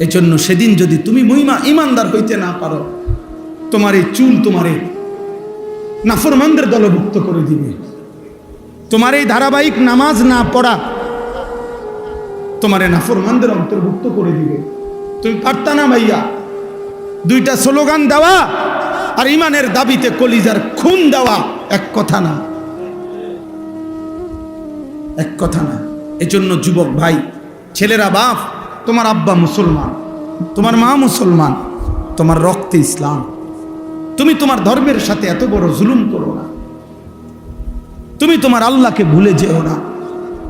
এই জন্য সেদিন যদি তুমি মহিমা ইমানদার হইতে না পারো, তোমার এই চুল তোমারে নাফরমানদের দলভুক্ত করে দিবে। তোমার এই ধারাবাহিক নামাজ না পড়া তোমারে নাফরমানদের অন্তর্ভুক্ত করে দিবে। তুমি পারতা না ভাইয়া? দুইটা স্লোগান দেওয়া আর ইমানের দাবিতে কলিজার খুন দেওয়া এক কথা না। এক কথা না। এজন্য যুবক ভাই, ছেলেরা বাপ তোমার আব্বা মুসলমান, তোমার মা মুসলমান, তোমার রক্তে ইসলাম। তুমি তোমার ধর্মের সাথে এত বড় জুলুম করো না। তুমি তোমার আল্লাহকে ভুলে যেও না।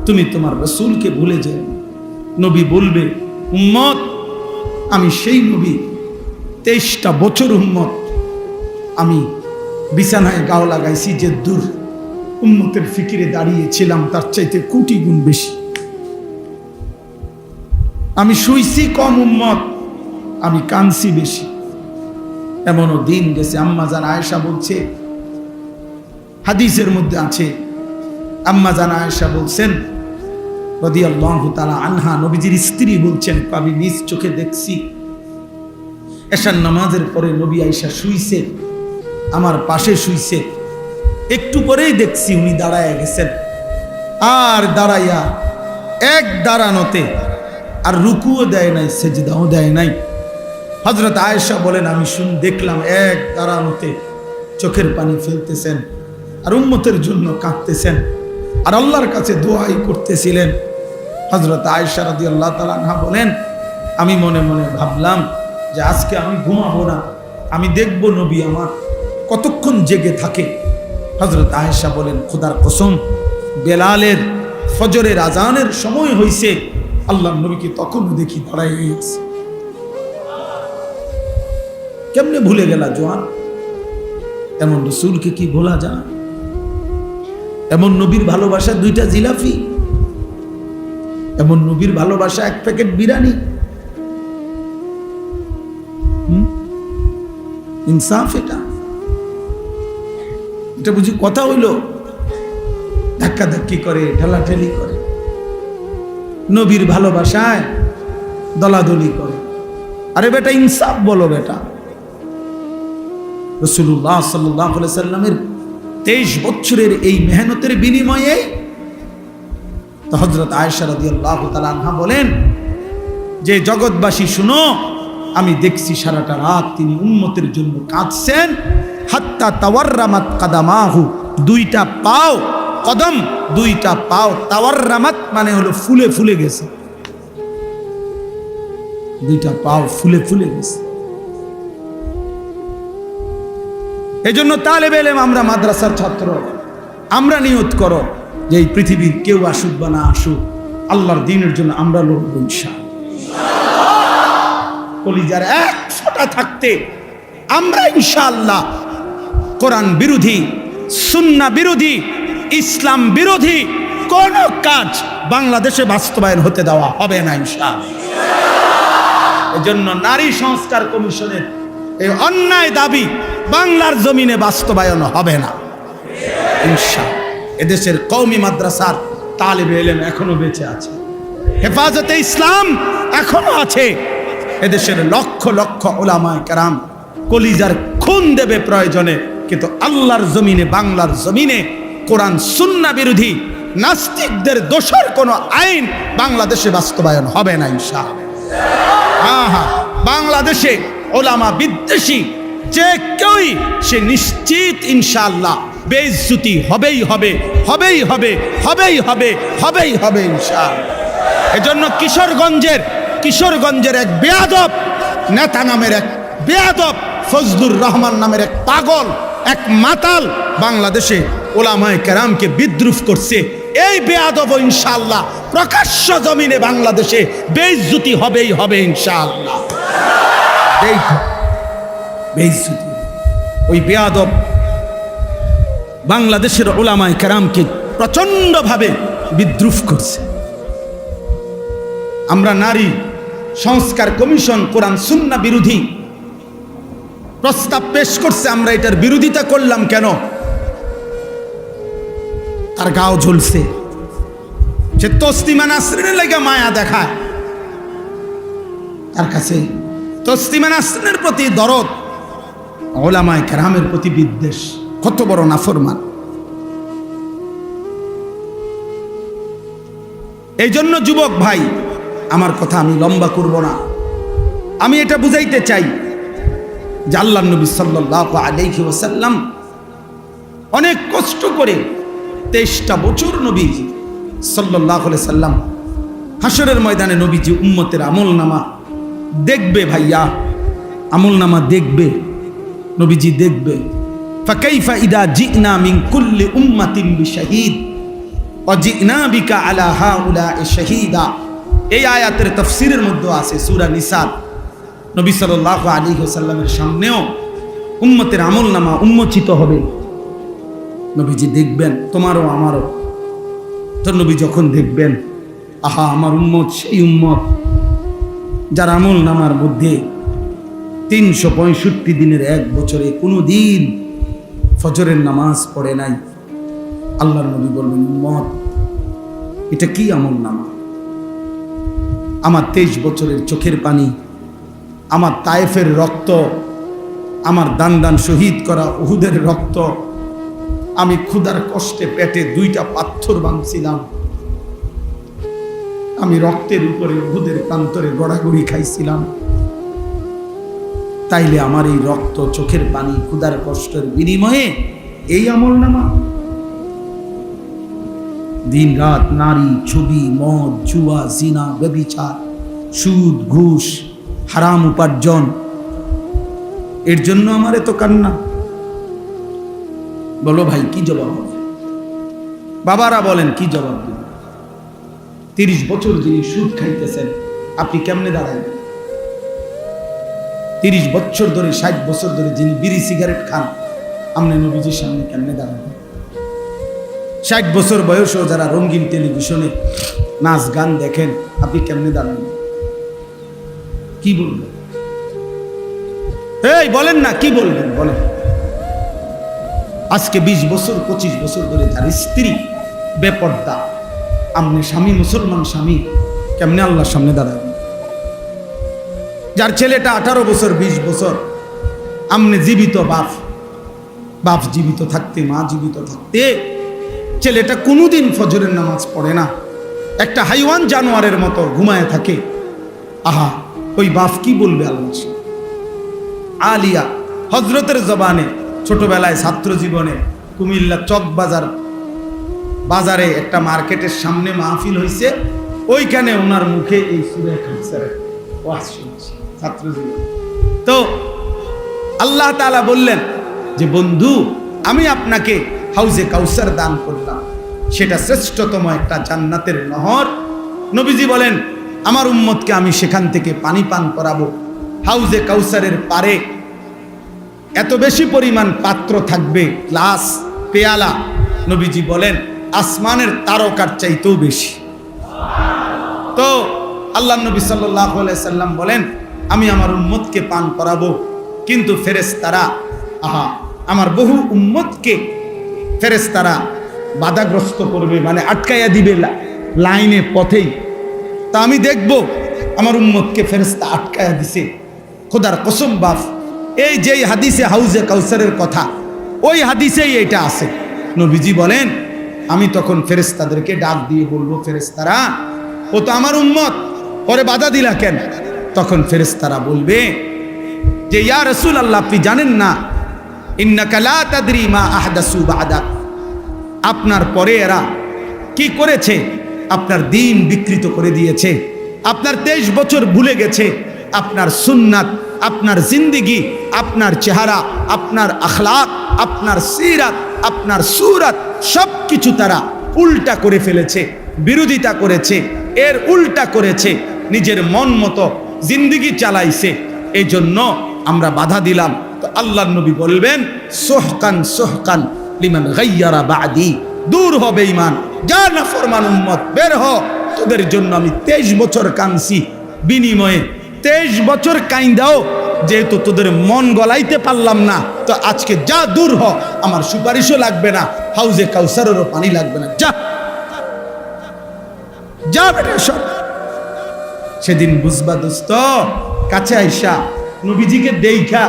তুমি তোমার রসুলকে ভুলে যেও নবী বলবে, উম্মত, আমি সেই নবী, তেইশটা বছর উম্মত। আমি বিছানায় গাও লাগাইছি যে দূর। উম্মতের ফিকিরে দাঁড়িয়েছিলাম, তার চাইতে কোটি গুণ বেশি। আমি শুইছি কম উম্মত, আমি কানছি বেশি। এমনও দিন গেছে, আম্মা জান আয়েশা বলছে, হাদিসের মধ্যে আছে, আম্মা জান আয়েশা বলছেন, রদিয়াল্লাহু তাআলা আনহা, নবীজির স্ত্রী বলছেন, আমি নিজ চোখে দেখছি, এশার নামাজের পরে নবী আয়েশা শুইছে, আমার পাশে শুইছে, একটু পরেই দেখছি উনি দাঁড়ায় গেছেন। আর দাঁড়াইয়া এক দাঁড়ানোতে আর রুকুও দেয় নাই, সেজদাও দেয় নাই। হজরত আয়েশা বলেন, আমি শুন, দেখলাম এক দাঁড়ানোতে চোখের পানি ফেলতেছেন আর উম্মতের জন্য কাঁদতেছেন আর আল্লাহর কাছে দোয়াই করতেছিলেন। হজরত আয়েশা রাদি আল্লাহ তালা বলেন, আমি মনে মনে ভাবলাম যে আজকে আমি ঘুমাবো না, আমি দেখব নবী আমার কতক্ষণ জেগে থাকে। হজরত আয়েশা বলেন, খোদার কসম, বেলালের, ফজরের আজানের সময় হইছে আল্লাহ নবীকে তখনও দেখি দাঁড়াই কেমনে ভুলে গেলা জোয়ান? এমন রসুলকে কি ভোলা যায়? এমন নবীর ভালোবাসা দুইটা জিলাফি এমন নবীর ভালোবাসা এক প্যাকেট বিরিয়ানি? হুম? ইনসাফ এটা। এটা বুঝি কথা হইল? ধাক্কা ধাক্কি করে, ঠেলাঠেলি করে। নবীর ভালোবাসায় দলাদলি করে। আরে বেটা, ইনসাফ বলো বেটা। রসুল্লাহ সাল্লাহ সাল্লামের তেইশ বছরের এই মেহনতের বিনিময়ে হজরত আয়সা রাদি আল্লাহ তালা বলেন, যে জগৎবাসী শুনো, আমি দেখছি সারাটা রাত তিনি উন্মতের জন্য কাঁদছেন। হাত্তা তাওয়ার্রামাত কাদামাহু, দুইটা পাও কদম দুইটা পাও তাওয়ার্রামাত মানে হলো ফুলে ফুলে গেছে। দুইটা পাও ফুলে ফুলে গেছে। এজন্য তালেব এলেম, আমরা মাদ্রাসার ছাত্র। আমরা নিয়ত করো যে এই পৃথিবীর কেউ আসুক বা না আসুক, আল্লাহর দিনের জন্য আমরা লড়ব কলিজার এক ফোঁটা থাকতে আমরা ইনশাআল্লাহ কোরআন বিরোধী, সুন্না বিরোধী ইসলাম বিরোধী কোন কাজ বাংলাদেশে বাস্তবায়ন হতে দেওয়া হবে না, ইনশাআল্লাহ। এজন্য নারী সংস্কার কমিশনের এই অন্যায় দাবি বাংলার জমিনে বাস্তবায়ন হবে না। ইনশা এদেশের কৌমি মাদ্রাসার তালেবে এলেম এখনও বেঁচে আছে। হেফাজতে ইসলাম এখনও আছে। এদেশের লক্ষ লক্ষ ওলামায় কারাম কলিজার খুন দেবে প্রয়োজনে, কিন্তু আল্লাহর জমিনে, বাংলার জমিনে কোরআন সুন্না বিরোধী নাস্তিকদের দোষর কোনো আইন বাংলাদেশে বাস্তবায়ন হবে না ইনশা হ্যাঁ হ্যাঁ। বাংলাদেশে ওলামা বিদ্বেষী যে কেউই, সে নিশ্চিত, ইনশাআল্লাহ, বেইজ্জুতি হবেই হবে হবেই হবে হবেই হবে হবেই হবে, ইনশাআল্লাহ। এজন্য কিশোরগঞ্জের কিশোরগঞ্জের এক বেয়াদব, নেতা নামের এক বেয়াদব, ফজলুর রহমান নামের এক পাগল, এক মাতাল বাংলাদেশে ওলামায় কেরামকে বিদ্রুপ করছে। এই বেয়াদব ইনশাল্লাহ প্রকাশ্য জমিনে বাংলাদেশে বেইজ্জুতি হবেই হবে ইনশাল্লাহ ওই বেয়াদব বাংলাদেশের ওলামায় কেরামকে প্রচণ্ডভাবে বিদ্রুপ করছে। আমরা নারী সংস্কার কমিশন, কোরআন, সুন্না বিরোধী প্রস্তাব পেশ করছে, আমরা এটার বিরোধিতা করলাম কেন? তার গাও ঝুলছে। সে তসলিমা নাসরিনের লেগে মায়া দেখায়। তার কাছে তসলিমা নাসরিনের প্রতি দরদ, ওলামায় কেরামের প্রতি বিদ্বেষ, কত বড় নাফরমান। এই জন্য যুবক ভাই, আমার কথা আমি লম্বা করব না। আমি এটা বুঝাইতে চাই যে আল্লাহ নবী সাল্লাহ আলাইহি ওয়াসাল্লাম অনেক কষ্ট করে তেইশটা বছর নবীজি সাল্লাহ সাল্লাম হাসরের ময়দানে নবীজি উম্মতের আমল নামা দেখবে ভাইয়া আমল নামা দেখবে, নবীজি দেখবে। ইদা শাহিদা। আয়াতের মধ্যে আছে নবী উম্মতের আমল নামা উন্মোচিত হবে। নবীজি দেখবেন, তোমারও আমারও। তো নবী যখন দেখবেন, আহা, আমার উম্মত, সেই উম্মত, যার আমল নামার মধ্যে তিনশো পঁয়ষট্টি দিনের এক বছরে কোনো দিন ফজরের নামাজ পড়ে নাই। আল্লাহর নবী বলবেন, উম্মত, এটা কি আমল নামা? আমার তেইশ বছরের চোখের পানি, আমার তায়েফের রক্ত, আমার দান দান শহীদ করা উহুদের রক্ত আমি ক্ষুধার কষ্টে পেটে দুইটা পাথর বাঁধছিলাম। আমি রক্তের উপরে উহুদের প্রান্তরে গড়াগড়ি খাইছিলাম। তাইলে আমার এই রক্ত চোখের পানি ক্ষুধার কষ্টের বিনিময়ে এই আমল নামা দিন রাত নারী, ছবি, মদ, জুয়া, জিনা, ব্যবিচার, সুদ, ঘুষ, হারাম উপার্জন, এর জন্য আমার এত কান্না। বলো ভাই, কি জবাব হবে? বাবারা বলেন, কি জবাব দেবেন তিরিশ বছর যিনি সুদ খাইতেছেন, আপনি কেমনে দাঁড়ায় তিরিশ বছর ধরে, ষাট বছর ধরে যিনি বিড়ি, সিগারেট খান, আপনি নবীজির সামনে কেমনে দাঁড়াবেন? ষাট বছর বয়সেও যারা রঙিন টেলিভিশনে নাচ, গান দেখেন, আপনি কেমনে দাঁড়ান কি বলবেন? এই, বলেন না, কি বলবেন? বলেন। আজকে ২০ বছর, পঁচিশ বছর ধরে যার স্ত্রী বেপর্দা, আমনে স্বামী, মুসলমান স্বামী, কেমনে আল্লাহর সামনে দাঁড়াবেন যার ছেলেটা আঠারো বছর ২০ বছর, আমনে জীবিত বাপ বাপ জীবিত থাকতে, মা জীবিত থাকতে, ছেলেটা কোনোদিন ফজরের নামাজ পড়ে না। একটা হাইওয়ান জানোয়ারের মতো ঘুমায় থাকে। আহা, ওই বাপ কি বলবে আল্লাহ আলিয়া হজরতের জবানে ছোটবেলায় ছাত্র জীবনে কুমিল্লা চক বাজার বাজারে একটা মার্কেটের সামনে মাহফিল হয়েছে ওইখানে ওনার মুখে এই সুরে ছাত্র তো আল্লাহ তালা বললেন যে, বন্ধু, আমি আপনাকে হাউজে কাউসার দান করলাম। সেটা শ্রেষ্ঠতম একটা জান্নাতের নহর। নবীজি বলেন, আমার উম্মতকে আমি সেখান থেকে পানি পান করাবো। হাউজে কাউসারের পারে এত বেশি পরিমাণ পাত্র থাকবে গ্লাস পেয়ালা, নবীজি বলেন, আসমানের তারকার চাইতেও বেশি। তো আল্লাহ নবী সাল্লাম বলেন, আমি আমার উম্মতকে পান করাবো। কিন্তু ফেরেশতারা, আহা, আমার বহু উম্মতকে ফেরেশতারা বাধাগ্রস্ত করবে মানে আটকাইয়া দিবে লাইনে, পথেই। তা আমি দেখব, আমার উম্মতকে ফেরেশতা আটকায়া দিছে। খোদার কসম বাফ এই যেই হাদিসে হাউজে কাউসারের কথা, ওই হাদিসেই এটা আছে। নবীজি বলেন, আমি তখন ফেরেশতাদেরকে ডাক দিয়ে বলব, ফেরেশতারা, ও তো আমার উম্মত, পরে বাধা দিলা কেন? তখন ফেরেশতারা বলবে, যে ইয়া রসুল আল্লাহ আপনি জানেন না, ইন্নাকা লা তাদরি মা আহদাসু বাদাক আপনার পরে এরা কি করেছে? আপনার দিন বিকৃত করে দিয়েছে। আপনার তেইশ বছর ভুলে গেছে। আপনার সুন্নাত আপনার জিন্দিগি, আপনার চেহারা, আপনার আখলাক, আপনার সিরাত, আপনার সুরাত সব কিছু তারা উল্টা করে ফেলেছে, বিরোধিতা করেছে, এর উল্টা করেছে, নিজের মন মতো জিন্দিগি চালাইছে। এই জন্য আমরা বাধা দিলাম। তো আল্লাহ নবী বলবেন, সোহকান সোহকান লিমান গাইয়ারা বাদি। দূর হবে ইমান যা না ফরমান উম্মত, বের হ। তোদের জন্য আমি তেইশ বছর কাঁদছি। বিনিময়ে তেইশ বছর কাইন্দাও যেহেতু তোদের মন গলাইতে পারলাম না। তো আজকে যা দূর হ, আমার সুপারিশও লাগবে না, হাউজে কাউসারেরও পানি লাগবে না। যা। যা বেটা সেদিন বুঝবা দোস্ত, কাছে আইসা নবীজিকে দেইখা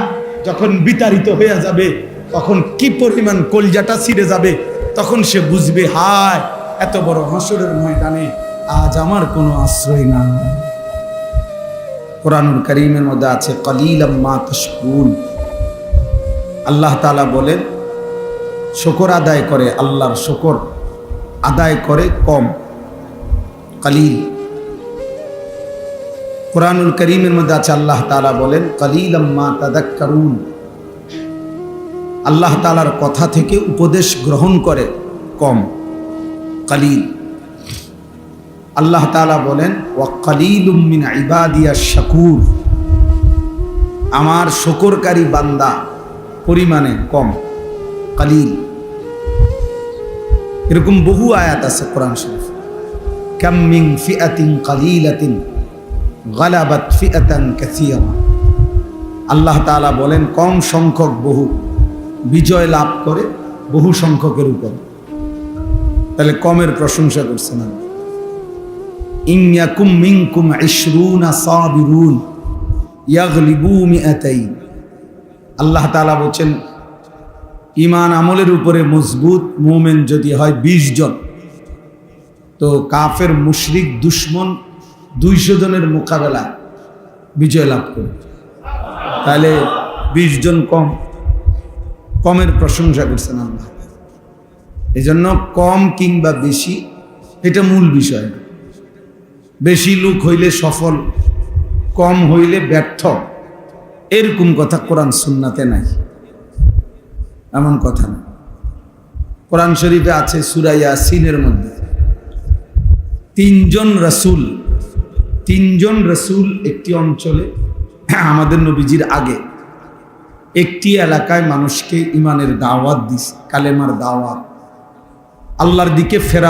যখন বিতাড়িত হয়ে যাবে, তখন কি পরিমাণ কলজাটা ছিঁড়ে যাবে, তখন সে বুঝবে, হায়, এত বড় হাসরের ময়দানে আজ আমার কোনো আশ্রয় না কোরআনুল করিমের মধ্যে আছে, কলিলাম মা তশকুন আল্লাহ তালা বলেন, শকর আদায় করে, আল্লাহর শকর আদায় করে কম। কালিল। কোরআনুল করিমের মধ্যে আছে, আল্লাহ তালা বলেন কালিল আম্মা তাদাক্কারুন। আল্লাহ তালার কথা থেকে উপদেশ গ্রহণ করে কম। কালিল। আল্লাহ তালা বলেন, ওয়া কালিলুমিন ইবাদিয়া শাকুর। আমার শকরকারী বান্দা পরিমাণে কম, কালিল। এরকম বহু আয়াত আছে কোরআন শরীফ। কাম্মিং ফিআতিন কালিলাতিন গালাবাত ফিআতান কাসিরা। আল্লাহ তাআলা বলেন, কম সংখ্যক বহু বিজয় লাভ করে, বহু সংখ্যকের উপর। তাহলে কমের প্রশংসা করছেন আল্লাহ। আল্লাহ তাআলা বলছেন ইমান আমলের উপরে মজবুত মোমেন যদি হয় ২০ জন, তো কাফের মুশরিক দুশ্মন দুইশো জনের মোকাবেলা বিজয় লাভ করে তাহলে ২০ জন কম, কমের প্রশংসা করছেন আল্লাহ। এই জন্য কম কিংবা বেশি, এটা মূল বিষয়। না বেশি লোক হইলে সফল, কম হইলে ব্যর্থ। এরকম কথা কোরআন সুন্নাতে নাই। এমন কথা না। কোরআন শরীফে আছে সুরাইয়া সিনের মধ্যে। তিনজন রসুল তিনজন রসুল একটি অঞ্চলে, আমাদের নবীজির আগে একটি এলাকায় মানুষকে ইমানের দাওয়াত দিস কালেমার দাওয়াত। আল্লাহর দিকে ফেরা